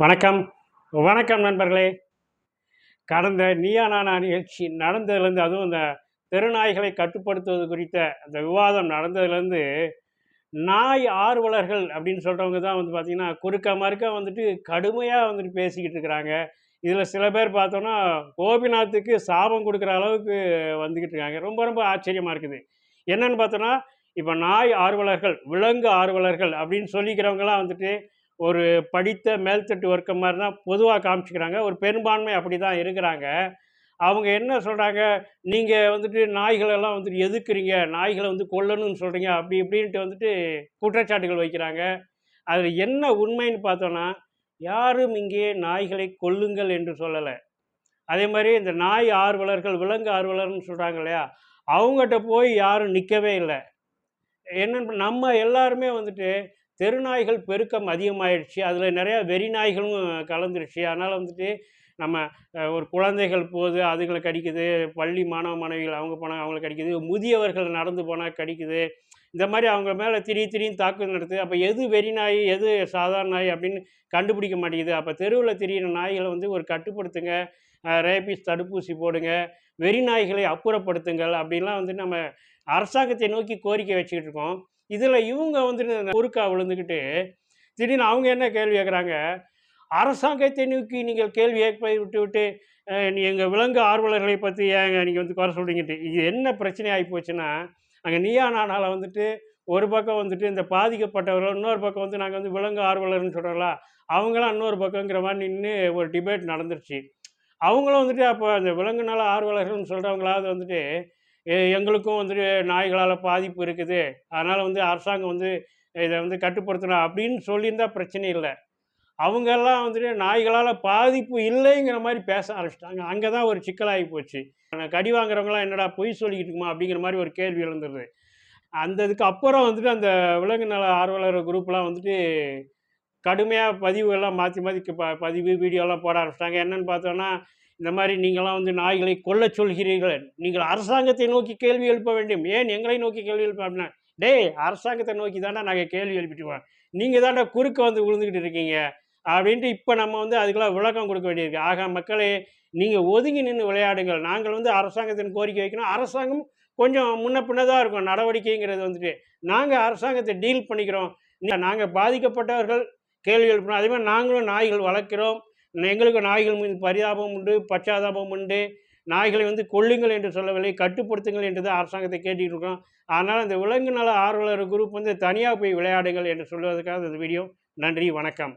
வணக்கம். வணக்கம் நண்பர்களே. கடந்த நீயா நானா நிகழ்ச்சி நடந்ததுலேருந்து அதுவும் இந்த தெருநாய்களை கட்டுப்படுத்துவது குறித்த அந்த விவாதம் நடந்ததுலேருந்து நாய் ஆர்வலர்கள் அப்படின்னு சொல்கிறவங்க தான் வந்து பார்த்திங்கன்னா குறுக்க மறுக்க வந்துட்டு கடுமையாக வந்துட்டு பேசிக்கிட்டு இருக்கிறாங்க. இதில் சில பேர் பார்த்தோன்னா கோபிநாத்துக்கு சாபம் கொடுக்குற அளவுக்கு வந்துக்கிட்டு இருக்காங்க. ரொம்ப ரொம்ப ஆச்சரியமாக இருக்குது. என்னென்னு பார்த்தோன்னா இப்போ நாய் ஆர்வலர்கள் விலங்கு ஆர்வலர்கள் அப்படின்னு சொல்லிக்கிறவங்களாம் வந்துட்டு ஒரு படித்த மேல்தட்டு வர்க்கம் மாதிரி தான் பொதுவாக காமிச்சிக்கிறாங்க. ஒரு பெரும்பான்மை அப்படி தான் இருக்கிறாங்க. அவங்க என்ன சொல்கிறாங்க நீங்கள் வந்துட்டு நாய்களெல்லாம் வந்துட்டு எதுக்குறீங்க? நாய்களை வந்து கொல்லணும்னு சொல்கிறீங்க அப்படி இப்படின்ட்டு வந்துட்டு குற்றச்சாட்டுகள் வைக்கிறாங்க. அதில் என்ன உண்மைன்னு பார்த்தோன்னா யாரும் இங்கே நாய்களை கொல்லுங்கள் என்று சொல்லலை. அதே மாதிரி இந்த நாய் ஆர்வலர்கள் விலங்கு ஆர்வலர்னு சொல்கிறாங்க இல்லையா? அவங்ககிட்ட போய் யாரும் நிற்கவே இல்லை. என்னென்னு நம்ம எல்லாருமே வந்துட்டு தெருநாய்கள் பெருக்கம் அதிகமாயிடுச்சு. அதில் நிறையா வெறி நாய்களும் கலந்துருச்சு. அதனால் வந்துட்டு நம்ம ஒரு குழந்தைகள் போகுது அதுங்களை கடிக்குது. பள்ளி மாணவ மாணவிகள் அவங்க போனால் அவங்களை கடிக்குது. முதியவர்கள் நடந்து போனால் கடிக்குது. இந்த மாதிரி அவங்க மேலே திரி திரியும் தாக்குதல் நடத்துது அப்போ எது வெறி நாய் எது சாதாரண நாய் அப்படின்னு கண்டுபிடிக்க மாட்டேங்குது. அப்போ தெருவில் திரியிற நாய்களை வந்து ஒரு கட்டுப்படுத்துங்க. ரேபிஸ் தடுப்பூசி போடுங்க வெறி நாய்களை அப்புறப்படுத்துங்கள் அப்படின்லாம் வந்து நம்ம அரசாங்கத்தை நோக்கி கோரிக்கை வச்சுக்கிட்டு இருக்கோம். இதில் இவங்க வந்துட்டு இந்த விழுந்துக்கிட்டு திடீர்னு அவங்க என்ன கேள்வி கேட்குறாங்க? அரசாங்கத்தை நோக்கி நீங்கள் கேள்வி கேட்பதை விட்டு விட்டு நீ எங்கள் விலங்கு ஆர்வலர்களை பற்றி ஏங்க நீங்கள் வந்து குறை சொல்கிறீங்கட்டு இது என்ன பிரச்சனை ஆகி போச்சுன்னா அங்கே நீயா நானால வந்துட்டு ஒரு பக்கம் வந்துட்டு இந்த பாதிக்கப்பட்டவர்கள் இன்னொரு பக்கம் வந்து நாங்கள் வந்து விலங்கு ஆர்வலர்னு சொல்கிறோம்ல அவங்களாம் இன்னொரு பக்கங்கிற மாதிரி நின்று ஒரு டிபேட் நடந்துருச்சு. அவங்களும் வந்துட்டு அப்போ அந்த விலங்குனால ஆர்வலர்கள்னு சொல்கிறவங்களாவது வந்துட்டு எங்களுக்கும் வந்துட்டு நாய்களால் பாதிப்பு இருக்குது. அதனால் வந்து அரசாங்கம் வந்து இதை வந்து கட்டுப்படுத்தணும். அப்படின்னு சொல்லியிருந்தால் பிரச்சனை இல்லை. அவங்கெல்லாம் வந்துட்டு நாய்களால் பாதிப்பு இல்லைங்கிற மாதிரி பேச ஆரம்பிச்சிட்டாங்க. அங்கே தான் ஒரு சிக்கலாகி போச்சு. ஆனா, கடி வாங்குறவங்களாம் என்னடா பொய் சொல்லிக்கிட்டு இருக்குமா? அப்படிங்கிற மாதிரி ஒரு கேள்வி எழுந்துருது அந்த இதுக்கு அப்புறம் வந்துட்டு அந்த விலங்கு நல ஆர்வலர் குரூப்லாம் வந்துட்டு கடுமையாக பதிவுகள்லாம் மாற்றி மாற்றி ப பதிவு வீடியோலாம் போட ஆரம்பிச்சிட்டாங்க. என்னென்னு பார்த்தோன்னா இந்த மாதிரி நீங்களாம் வந்து நாய்களை கொல்லச் சொல்கிறீர்கள். நீங்கள் அரசாங்கத்தை நோக்கி கேள்வி எழுப்ப வேண்டும். ஏன் எங்களை நோக்கி கேள்வி எழுப்ப அப்படின்னா டேய் அரசாங்கத்தை நோக்கி தானே நாங்கள் கேள்வி எழுப்பிட்டுவோம் நீங்கள் தாண்டா குறுக்க வந்து விழுந்துக்கிட்டு இருக்கீங்க. அப்படின்ட்டு இப்போ நம்ம வந்து அதுக்கெல்லாம் விளக்கம் கொடுக்க வேண்டியிருக்கு. ஆக மக்களே நீங்கள் ஒதுங்கி நின்று விளையாடுங்கள். நாங்கள் வந்து அரசாங்கத்தின் கோரிக்கை வைக்கணும். அரசாங்கம் கொஞ்சம் முன்ன பின்னதாக இருக்கும். நடவடிக்கைங்கிறது வந்துட்டு. நாங்கள் அரசாங்கத்தை டீல் பண்ணிக்கிறோம். நாங்கள் பாதிக்கப்பட்டவர்கள். கேள்வி எழுப்பணும் அதே மாதிரி நாங்களும் நாய்கள் வளர்க்கிறோம். எங்களுக்கு நாய்கள் மீது பரிதாபம் உண்டு பச்சாதாபம் உண்டு. நாய்களை வந்து கொல்லுங்கள் என்று சொல்லவில்லை கட்டுப்படுத்துங்கள் என்று தான் அரசாங்கத்தை கேட்டுக்கிட்டு இருக்கோம் அதனால் இந்த விலங்கு நல ஆர்வலர் குரூப் வந்து தனியாக போய் விளையாடுங்கள் என்று சொல்வதற்காக இந்த வீடியோ. நன்றி வணக்கம்.